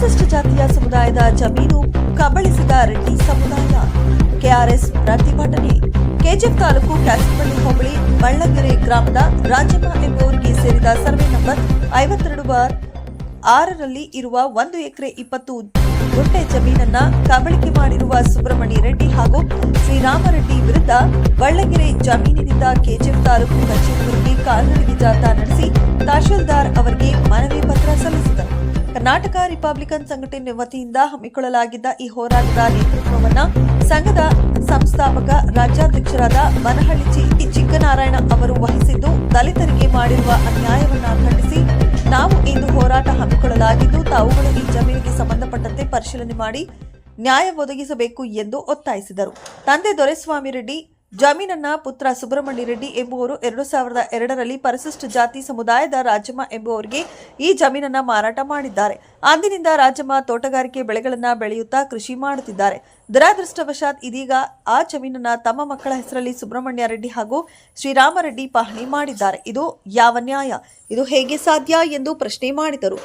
ಪರಿಶಿಷ್ಟ ಜಾತಿಯ ಸಮುದಾಯದ ಜಮೀನು ಕಬಳಿಸಿದ ರೆಡ್ಡಿ ಸಮುದಾಯ. ಕೆಆರ್ಎಸ್ ಪ್ರತಿಭಟನೆ. ಕೆಜಿಎಫ್ ತಾಲೂಕು ಕ್ಯಾಸನಹಳ್ಳಿ ಹೋಬಳಿ ಬಳ್ಳಗೆರೆ ಗ್ರಾಮದ ರಾಜಮ್ಮ ಎಂಬುವರಿಗೆ ಸೇರಿದ ಸರ್ವೆ ನಂಬರ್ ಐವತ್ತೆರಡು ಬಾರ್ ಆರರಲ್ಲಿ ಇರುವ ಒಂದು ಎಕರೆ ಇಪ್ಪತ್ತು ಗುಂಟೆ ಜಮೀನನ್ನ ಕಬಳಿಕೆ ಮಾಡಿರುವ ಸುಬ್ರಹ್ಮಣ್ಯ ರೆಡ್ಡಿ ಹಾಗೂ ಶ್ರೀರಾಮರೆಡ್ಡಿ ವಿರುದ್ಧ ಬಳ್ಳಗೆರೆ ಜಮೀನಿನಿಂದ ಕೆಜಿಎಫ್ ತಾಲೂಕು ಕಚೇರಿವರೆಗೆ ಕಾಲ್ನಡಿಗೆ ಜಾಥಾ ನಡೆಸಿ ತಹಶೀಲ್ದಾರ್ ಅವರಿಗೆ ಮನವಿ ಪತ್ರ ಸಲ್ಲಿಸಿದರು. ಕರ್ನಾಟಕ ರಿಪಬ್ಲಿಕನ್ ಸಂಘಟನೆ ವತಿಯಿಂದ ಹಮ್ಮಿಕೊಳ್ಳಲಾಗಿದ್ದ ಈ ಹೋರಾಟದ ನೇತೃತ್ವವನ್ನ ಸಂಘದ ಸಂಸ್ಥಾಪಕ ರಾಜ್ಯಾಧ್ಯಕ್ಷರಾದ ಬನಹಳ್ಳಿ ಚಿ ಚಿಕ್ಕನಾರಾಯಣ ಅವರು ವಹಿಸಿದ್ದು, ದಲಿತರಿಗೆ ಮಾಡಿರುವ ಅನ್ಯಾಯವನ್ನ ಖಂಡಿಸಿ ನಾವು ಇಂದು ಹೋರಾಟ ಹಮ್ಮಿಕೊಳ್ಳಲಾಗಿದ್ದು, ತಾವುಗಳು ಈ ಜಮೀನಿಗೆ ಸಂಬಂಧಪಟ್ಟಂತೆ ಪರಿಶೀಲನೆ ಮಾಡಿ ನ್ಯಾಯ ಒದಗಿಸಬೇಕು ಎಂದು ಒತ್ತಾಯಿಸಿದರು. ತಂದೆ ದೊರೆಸ್ವಾಮಿ ರೆಡ್ಡಿ ಜಮೀನನ್ನ ಪುತ್ರ ಸುಬ್ರಹ್ಮಣ್ಯ ರೆಡ್ಡಿ ಎಂಬುವರು ಎರಡು ಸಾವಿರದ ಎರಡರಲ್ಲಿ ಪರಿಶಿಷ್ಟ ಜಾತಿ ಸಮುದಾಯದ ರಾಜಮ್ಮ ಎಂಬುವರಿಗೆ ಈ ಜಮೀನನ್ನ ಮಾರಾಟ ಮಾಡಿದ್ದಾರೆ. ಅಂದಿನಿಂದ ರಾಜಮ್ಮ ತೋಟಗಾರಿಕೆ ಬೆಳೆಗಳನ್ನ ಬೆಳೆಯುತ್ತಾ ಕೃಷಿ ಮಾಡುತ್ತಿದ್ದಾರೆ. ದುರಾದೃಷ್ಟವಶಾತ್ ಇದೀಗ ಆ ಜಮೀನನ್ನ ತಮ್ಮ ಮಕ್ಕಳ ಹೆಸರಲ್ಲಿ ಸುಬ್ರಹ್ಮಣ್ಯ ರೆಡ್ಡಿ ಹಾಗೂ ಶ್ರೀರಾಮರೆಡ್ಡಿ ಪಹಣಿ ಮಾಡಿದ್ದಾರೆ. ಇದು ಯಾವ ನ್ಯಾಯ? ಇದು ಹೇಗೆ ಸಾಧ್ಯ ಎಂದು ಪ್ರಶ್ನೆ ಮಾಡಿದರು.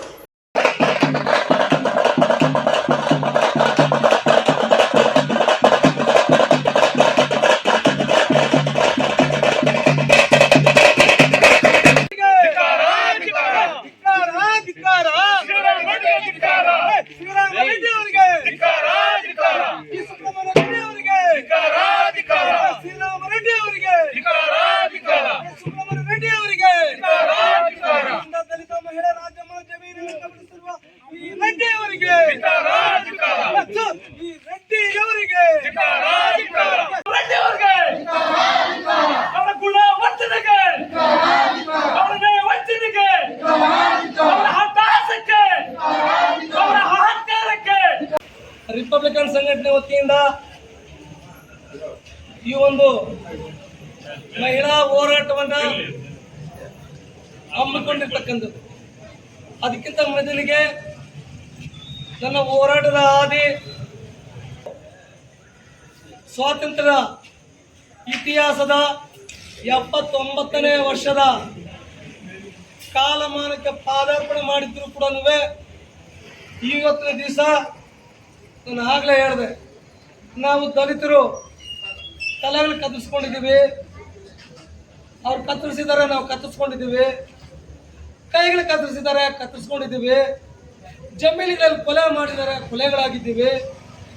ರಿಪಬ್ಲಿಕನ್ ಸಂಘಟನೆ ವತಿಯಿಂದ ಈ ಒಂದು ಮಹಿಳಾ ಹೋರಾಟವನ್ನ ಹಮ್ಮಿಕೊಂಡಿರ್ತಕ್ಕಂಥದ್ದು. ಅದಕ್ಕಿಂತ ಮೊದಲಿಗೆ ನನ್ನ ಹೋರಾಟದ ಹಾದಿ ಸ್ವಾತಂತ್ರ್ಯ ಇತಿಹಾಸದ ಎಪ್ಪತ್ತೊಂಬತ್ತನೇ ವರ್ಷದ ಕಾಲಮಾನಕ್ಕೆ ಪಾದಾರ್ಪಣೆ ಮಾಡಿದ್ರು ಕೂಡ ಇವತ್ತಿನ ದಿವಸ ನಾನು ಆಗಲೇ ಹೇಳಿದೆ, ನಾವು ದಲಿತರು ತಲೆಗಳು ಕತ್ತರಿಸ್ಕೊಂಡಿದ್ದೀವಿ. ಅವ್ರು ಕತ್ತರಿಸಿದ್ದಾರೆ, ನಾವು ಕತ್ತರಿಸ್ಕೊಂಡಿದ್ದೀವಿ. ಕೈಗಳು ಕತ್ತರಿಸಿದ್ದಾರೆ, ಕತ್ತರಿಸ್ಕೊಂಡಿದ್ದೀವಿ. ಜಮೀನಿನಲ್ಲಿ ಕೊಲೆ ಮಾಡಿದ್ದಾರೆ, ಕೊಲೆಗಳಾಗಿದ್ದೀವಿ.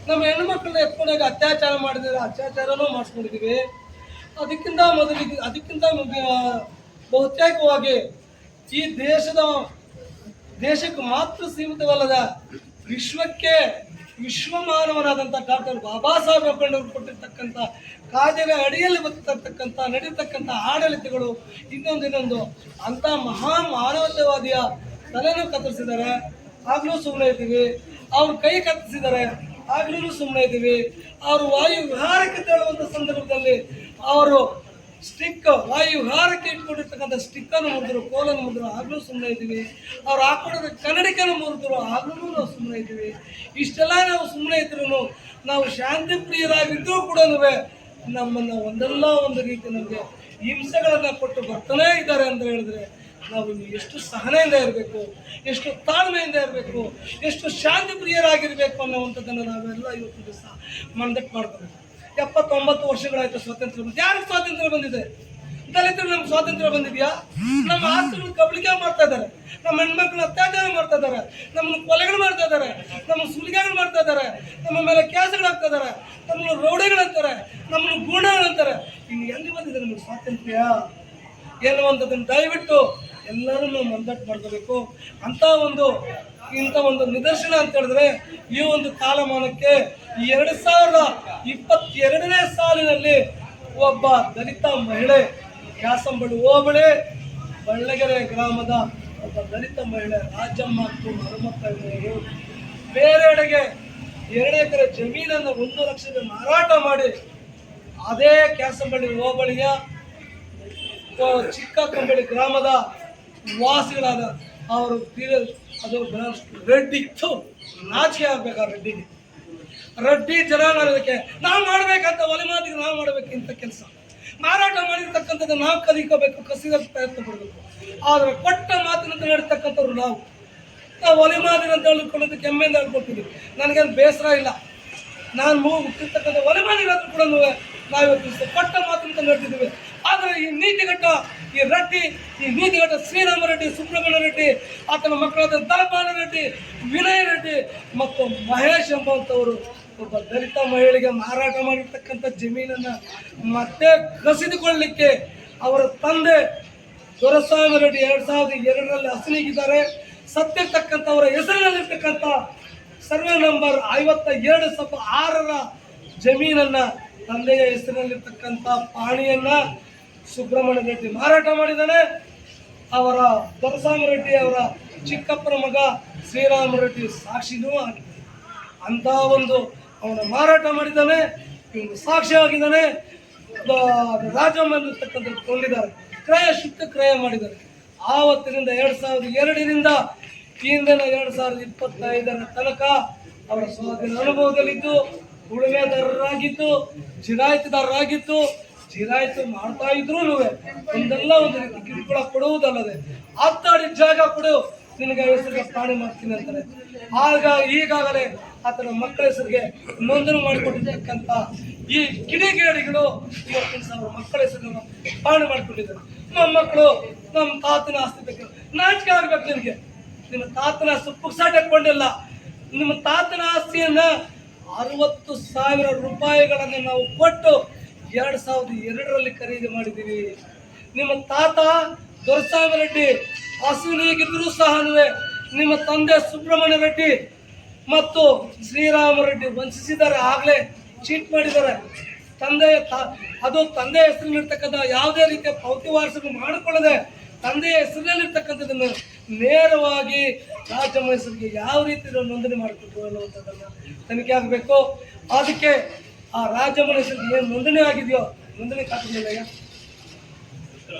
ನಮ್ಮ ಹೆಣ್ಮಕ್ಳನ್ನ ಎತ್ಕೊಂಡಾಗ ಅತ್ಯಾಚಾರ ಮಾಡಿದ್ರೆ ಅತ್ಯಾಚಾರನೂ ಮಾಡಿಸ್ಕೊಂಡಿದ್ದೀವಿ ಅದಕ್ಕಿಂತ ಮೊದಲಿಗೆ ಅದಕ್ಕಿಂತ ಬಹುತೇಕವಾಗಿ ಈ ದೇಶದ ದೇಶಕ್ಕೆ ಮಾತ್ರ ಸೀಮಿತವಲ್ಲದ ವಿಶ್ವಕ್ಕೆ ವಿಶ್ವಮಾನವನಾದಂಥ ಡಾಕ್ಟರ್ ಬಾಬಾ ಸಾಹೇಬ್ ಅಂಬೇಡ್ಕರ್ ಕೊಟ್ಟಿರ್ತಕ್ಕಂಥ ಕಾಯ್ದೆಗಳ ಅಡಿಯಲ್ಲಿ ಬರ್ತಕ್ಕಂಥ ನಡೀತಕ್ಕಂಥ ಆಡಳಿತಗಳು ಇನ್ನೊಂದು ಇನ್ನೊಂದು. ಅಂಥ ಮಹಾ ಮಾನವತೆವಾದಿಯ ತಲೆನೂ ಕತ್ತರಿಸಿದ್ದಾರೆ. ಆಗ್ಲೂ ಸುಮ್ಮನೆ ಇದ್ದೀವಿ. ಅವ್ರ ಕೈ ಕತ್ತರಿಸಿದ್ದಾರೆ. ಆಗ್ಲೂ ಸುಮ್ಮನೆ ಇದ್ದೀವಿ. ಅವರು ವಾಯು ವಿಹಾರಕ್ಕೆ ತೆರಳುವಂಥ ಸಂದರ್ಭದಲ್ಲಿ ಅವರು ಸ್ಟಿಕ್ ವಾಯು ವಿಹಾರಕ್ಕೆ ಇಟ್ಕೊಂಡಿರ್ತಕ್ಕಂಥ ಸ್ಟಿಕ್ಕನ್ನು ಮುರಿದ್ರು, ಕೋಲನ್ನು ಮುರಿದ್ರು, ಆಗ್ಲೂ ಸುಮ್ಮನೆ ಇದ್ದೀವಿ. ಅವ್ರು ಹಾಕೊಂಡಿದ್ದ ಕನ್ನಡಿಕನ ಮುರಿದ್ರು, ಆಗ್ಲೂ ನಾವು ಸುಮ್ಮನೆ ಇದ್ದೀವಿ. ಇಷ್ಟೆಲ್ಲ ನಾವು ಸುಮ್ಮನೆ ಇದ್ರು ನಾವು ಶಾಂತಿ ಪ್ರಿಯರಾಗಿದ್ದರೂ ಕೂಡ ನಮ್ಮನ್ನು ಒಂದಲ್ಲ ಒಂದು ರೀತಿ ನಮಗೆ ಹಿಂಸೆಗಳನ್ನು ಕೊಟ್ಟು ಬರ್ತಾನೇ ಇದ್ದಾರೆ ಅಂತ ಹೇಳಿದ್ರೆ ನಾವು ಎಷ್ಟು ಸಹನೆಯಿಂದ ಇರಬೇಕು, ಎಷ್ಟು ತಾಳ್ಮೆಯಿಂದ ಇರಬೇಕು, ಎಷ್ಟು ಶಾಂತಿ ಪ್ರಿಯರಾಗಿರಬೇಕು ಅನ್ನೋವಂಥದ್ದನ್ನು ನಾವೆಲ್ಲ ಇವತ್ತು ದಿವಸ ಮನದಟ್ಟು ಮಾಡ್ಕೋಬೇಕು ಎಪ್ಪತ್ತೊಂಬತ್ತು ವರ್ಷಗಳಾಯ್ತು ಸ್ವಾತಂತ್ರ್ಯ ಬಂದು ಯಾರಿಗೆ ಸ್ವಾತಂತ್ರ್ಯ ಬಂದಿದೆ? ದಲಿತರು ನಮ್ಗೆ ಸ್ವಾತಂತ್ರ್ಯ ಬಂದಿದೆಯಾ? ನಮ್ಮ ಆಸ್ತಿಗಳು ಕಬಳಿಕೆ ಮಾಡ್ತಾ ಇದ್ದಾರೆ. ನಮ್ಮ ಹೆಣ್ಮಕ್ಳು ಅತ್ಯಾಚಾರ ಮಾಡ್ತಾ ಇದ್ದಾರೆ. ನಮ್ಮನ್ನು ಕೊಲೆಗಳು ಮಾಡ್ತಾ ಇದ್ದಾರೆ. ನಮ್ಮ ಸುಲಿಗೆಗಳು ಮಾಡ್ತಾ ಇದ್ದಾರೆ. ನಮ್ಮ ಮೇಲೆ ಕೇಸುಗಳು ಹಾಕ್ತಾ ಇದ್ದಾರೆ. ನಮ್ಮನ್ನು ರೌಡಿಗಳಂತಾರೆ ನಮ್ಮನ್ನು ಗೂಂಡಗಳಂತಾರೆ ಇನ್ನು ಎಲ್ಲಿ ಬಂದಿದೆ ನಮಗೆ ಸ್ವಾತಂತ್ರ್ಯ? ಎನ್ನುವಂಥದ್ದನ್ನು ದಯವಿಟ್ಟು ಎಲ್ಲರೂ ನಾವು ಮಂದಟ್ಟು ಮಾಡ್ಕೋಬೇಕು ಅಂತ ಒಂದು, ಇಂಥ ಒಂದು ನಿದರ್ಶನ ಅಂತ ಹೇಳಿದ್ರೆ, ಈ ಒಂದು ಕಾಲಮಾನಕ್ಕೆ ಎರಡು ಸಾವಿರದ ಇಪ್ಪತ್ತೆರಡನೇ ಸಾಲಿನಲ್ಲಿ ಒಬ್ಬ ದಲಿತ ಮಹಿಳೆ ಕ್ಯಾಸಂಬಳಿ ಹೋಬಳಿ, ಬಳ್ಳಗೆರೆ ಗ್ರಾಮದ ಒಬ್ಬ ದಲಿತ ಮಹಿಳೆ ರಾಜಮ್ಮ ಮತ್ತು ಹನುಮಕ್ಕವರು ಬೇರೆಡೆಗೆ ಎರಡು ಎಕರೆ ಜಮೀನನ್ನು ಒಂದು ಲಕ್ಷದ ಮಾರಾಟ ಮಾಡಿ, ಅದೇ ಕ್ಯಾಸಂಬಳ್ಳಿ ಹೋಬಳಿಯ ಚಿಕ್ಕ ಕಂಬಳಿ ಗ್ರಾಮದ ವಾಸಿಗಳಾದ ಅವರು ಅದು ಬಹಳಷ್ಟು ರೆಡ್ಡಿ. ನಾಚಿಕೆ ಆಗ್ಬೇಕು ಆ ರೆಡ್ಡಿಗೆ. ರೆಡ್ಡಿ ಜನ ಮಾಡೋದಕ್ಕೆ ನಾವು ಮಾಡಬೇಕಂತ ಒಲೆ ಮಾತಿಗೆ ನಾವು ಮಾಡ್ಬೇಕು ಇಂಥ ಕೆಲಸ. ಮಾರಾಟ ಮಾಡಿರ್ತಕ್ಕಂಥದ್ದು ನಾವು ಕಲಿಕೋಬೇಕು ಕಸಿದ ಪ್ರಯತ್ನ ಪಡಬೇಕು. ಆದರೆ ಕೊಟ್ಟ ಮಾತಿನಂತ ನಡೀತಕ್ಕಂಥವ್ರು ನಾವು. ನಾವು ಒಲೆ ಮಾತಿನ ಅಂತ ಹೇಳ್ಕೊಳ್ಳೋದು ಕೆಮ್ಮೆಯಿಂದ ಹೇಳ್ಕೊಡ್ತೀವಿ ನನಗೇನು ಬೇಸರ ಇಲ್ಲ. ನಾನು ಮೂಗು ಹುಟ್ಟಿರ್ತಕ್ಕಂಥ ಒಲೆ ಅಂತ ಕೂಡ ನಾವು ಕೊಟ್ಟ ಮಾತಿನಂತ ಹೇಳ್ತಿದ್ದೀವಿ ಆದರೆ ಈ ನೀತಿಘಟ್ಟ ಈ ರೆಡ್ಡಿ ಈ ನೀತಿಗಟ್ಟ ಶ್ರೀರಾಮ ರೆಡ್ಡಿ, ಸುಬ್ರಹ್ಮಣ್ಯ ರೆಡ್ಡಿ, ಆತನ ಮಕ್ಕಳಾದ ದಳಪಾಲ ರೆಡ್ಡಿ, ವಿನಯ್ ರೆಡ್ಡಿ ಮತ್ತು ಮಹೇಶ್ ಎಂಬಂಥವರು ಒಬ್ಬ ದಲಿತ ಮಹಿಳೆಗೆ ಮಾರಾಟ ಮಾಡಿರ್ತಕ್ಕಂಥ ಜಮೀನನ್ನು ಮತ್ತೆ ಕಸಿದುಕೊಳ್ಳಲಿಕ್ಕೆ ಅವರ ತಂದೆ ದೊರೆಸ್ವಾಮಿ ರೆಡ್ಡಿ ಎರಡು ಸಾವಿರದ ಎರಡರಲ್ಲಿ ಹಸನಿಗಿದ್ದಾರೆ ಸತ್ತಿರ್ತಕ್ಕಂಥವರ ಹೆಸರಿನಲ್ಲಿರ್ತಕ್ಕಂಥ ಸರ್ವೆ ನಂಬರ್ ಐವತ್ತ ಎರಡು ಸಪ ಆರರ ಜಮೀನನ್ನ ತಂದೆಯ ಹೆಸರಿನಲ್ಲಿರ್ತಕ್ಕಂಥ ಪಾಣಿಯನ್ನ ಸುಬ್ರಹ್ಮಣ್ಯ ರೆಡ್ಡಿ ಮಾರಾಟ ಮಾಡಿದ್ದಾನೆ. ಅವರ ದೊರೆಸ್ವಾಮಿ ರೆಡ್ಡಿ ಅವರ ಚಿಕ್ಕಪ್ಪನ ಮಗ ಶ್ರೀರಾಮ ರೆಡ್ಡಿ ಸಾಕ್ಷಿನೂ ಆಗಿದೆ. ಅಂತ ಒಂದು ಅವನ ಮಾರಾಟ ಮಾಡಿದ್ದಾನೆ. ಇವನು ಸಾಕ್ಷಿಯಾಗಿದ್ದಾನೆ ರಾಜಮ್ಮ ಅನ್ನತಕ್ಕಂಥ ಕೊಂಡಿದ್ದಾರೆ. ಕ್ರಯ ಶುದ್ಧ ಕ್ರಯ ಮಾಡಿದ್ದಾರೆ. ಆವತ್ತಿನಿಂದ ಎರಡು ಸಾವಿರದ ಎರಡರಿಂದ ಇಂದಿನ ಎರಡ್ ಸಾವಿರದ ಇಪ್ಪತ್ತೈದರ ತನಕ ಅವರ ಸ್ವಾಧೀನ ಅನುಭವದಲ್ಲಿದ್ದು ಉಳುಮೆದಾರರಾಗಿದ್ದು ಜಿರಾಯಿತಿದಾರರಾಗಿದ್ದು ಜಿರಾಯಿತು ಮಾಡ್ತಾ ಇದ್ರು ಒಂದೆಲ್ಲ ಒಂದು ರೀತಿ ಕಿರುಕುಳ ಕೊಡುವುದಲ್ಲದೆ ಹತ್ತಾಡಿ ಜಾಗ ಕೊಡು, ನಿನಗೆ ಹೆಸರಿಗೆ ಪ್ರಾಣಿ ಮಾಡ್ತೀನಿ ಅಂತಾರೆ ಆಗ ಈಗಾಗಲೇ ಆತನ ಮಕ್ಕಳ ಹೆಸರಿಗೆ ನೋಂದಣಿ ಮಾಡಿಕೊಂಡಿರ್ತಕ್ಕಂಥ ಈ ಕಿಡಿಗೇಡಿಗಳು ಇವತ್ತಿನ ಸಾವಿರ ಮಕ್ಕಳ ಹೆಸರನ್ನು ಪಾಲನೆ ಮಾಡಿಕೊಂಡಿದ್ದಾರೆ. ನಮ್ಮ ಮಕ್ಕಳು ನಮ್ಮ ತಾತನ ಆಸ್ತಿ ಬೇಕು ನಾಚಿಕೆ ಆಗ್ಬೇಕು ನಿನಗೆ. ನಿಮ್ಮ ತಾತನ ಸುಪ್ಪು ಪುಕ್ಸಾಟ ಕೊಂಡಿಲ್ಲ ನಿಮ್ಮ ತಾತನ ಆಸ್ತಿಯನ್ನ ಅರವತ್ತು ಸಾವಿರ ರೂಪಾಯಿಗಳನ್ನು ನಾವು ಕೊಟ್ಟು ಎರಡು ಸಾವಿರದ ಎರಡರಲ್ಲಿ ಖರೀದಿ ಮಾಡಿದ್ದೀವಿ. ನಿಮ್ಮ ತಾತ ದೊರಸಾಮ ರೆಡ್ಡಿ ಹಸುವಿನಿಗಿದ್ರೂ ಸಹ ನಿಮ್ಮ ತಂದೆ ಸುಬ್ರಹ್ಮಣ್ಯ ರೆಡ್ಡಿ ಮತ್ತು ಶ್ರೀರಾಮ ರೆಡ್ಡಿ ವಂಚಿಸಿದ್ದಾರೆ ಆಗಲೇ ಚೀಟ್ ಮಾಡಿದ್ದಾರೆ. ತಂದೆಯ ಅದು ತಂದೆ ಹೆಸರಿನಲ್ಲಿರ್ತಕ್ಕಂಥ ಯಾವುದೇ ರೀತಿಯ ಪೌತಿ ವಾರಸನ್ನು ಮಾಡಿಕೊಳ್ಳದೆ ತಂದೆಯ ಹೆಸರಿನಲ್ಲಿರ್ತಕ್ಕಂಥದ್ದನ್ನು ನೇರವಾಗಿ ರಾಜ ಮೈಸೂರಿಗೆ ಯಾವ ರೀತಿ ನೋಂದಣಿ ಮಾಡಿಕೊಟ್ರು ಅನ್ನುವಂಥದ್ದನ್ನು ತನಿಖೆ ಆಗಬೇಕು. ಅದಕ್ಕೆ ಆ ಹೆಸರಿಗೆ ಏನು ನೋಂದಣಿ ಆಗಿದೆಯೋ, ನೋಂದಣಿ ಖಾತೆಗಿಲ್ಲ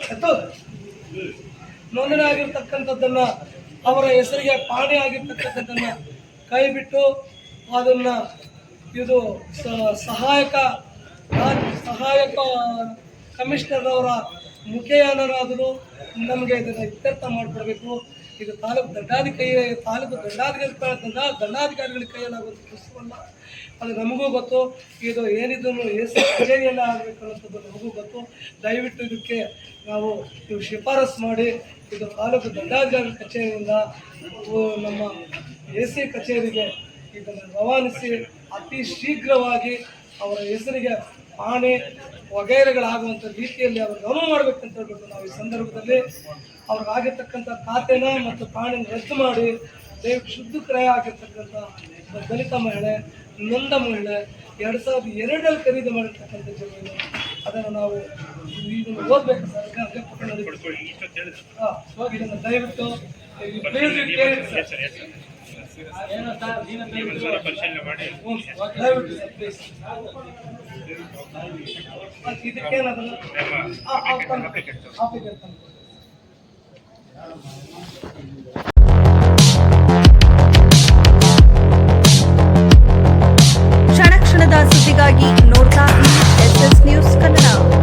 ಆಯ್ತು ನೋಂದಣಿ ಆಗಿರ್ತಕ್ಕಂಥದ್ದನ್ನು ಅವರ ಹೆಸರಿಗೆ ಪಾಣಿ ಆಗಿರ್ತಕ್ಕಂಥದ್ದನ್ನ ಕೈ ಬಿಟ್ಟು ಅದನ್ನ ಇದು ಸಹಾಯಕ ರಾಜ್- ಸಹಾಯಕ ಕಮಿಷನರ್ ಅವರ ಮುಖೇಯನರಾದರು ನಮಗೆ ಇದನ್ನು ಇತ್ಯರ್ಥ ಮಾಡಿಕೊಡ್ಬೇಕು. ಇದು ತಾಲೂಕು ದಂಡಾಧಿಕಾರಿ ತಾಲೂಕು ದಂಡಾಧಿಕಾರಿ ದಂಡ ದಂಡಾಧಿಕಾರಿಗಳ ಕೈಯಲ್ಲಾಗುವಂಥ ಕೆಲಸವಲ್ಲ ಅದು ನಮಗೂ ಗೊತ್ತು. ಇದು ಏನಿದ್ರು ಎಸ್ ಕಚೇರಿಯಲ್ಲ ಆಗಬೇಕು ನಮಗೂ ಗೊತ್ತು. ದಯವಿಟ್ಟು ಇದಕ್ಕೆ ನಾವು ನೀವು ಶಿಫಾರಸ್ ಮಾಡಿ ಇದು ತಾಲೂಕು ದಂಡಾಧಿಕಾರಿ ಕಚೇರಿಯಿಂದ ನಮ್ಮ ಎ ಸಿ ಕಚೇರಿಗೆ ಇದನ್ನು ರವಾನಿಸಿ ಅತಿ ಶೀಘ್ರವಾಗಿ ಅವರ ಹೆಸರಿಗೆ ಪಾಣಿ ವಗೈರೆಗಳಾಗುವಂಥ ರೀತಿಯಲ್ಲಿ ಅವ್ರಿಗೆ ಅನುವು ಮಾಡ್ಬೇಕಂತ ಹೇಳ್ಬಿಟ್ಟು ನಾವು ಈ ಸಂದರ್ಭದಲ್ಲಿ ಅವ್ರಿಗಾಗಿರ್ತಕ್ಕಂಥ ಖಾತೆನ ಮತ್ತು ಪ್ರಾಣಿನ ರದ್ದು ಮಾಡಿ ದಯವಿಟ್ಟು ಶುದ್ಧ ಕ್ರಯ ಆಗಿರ್ತಕ್ಕಂಥ ದಲಿತ ಮಹಿಳೆ ನೊಂದ ಮಹಿಳೆ ಎರಡು ಸಾವಿರದ ಎರಡರಲ್ಲಿ ಖರೀದಿ ಮಾಡಿರ್ತಕ್ಕಂಥ ಜಮೀನು. ಅದನ್ನು ನಾವು ಇದನ್ನು ಓದಬೇಕು ಸರ್. ಹಾ, ಇದನ್ನು ದಯವಿಟ್ಟು क्षण क्षण सी नोड़ता एस न्यूज़ कन्ड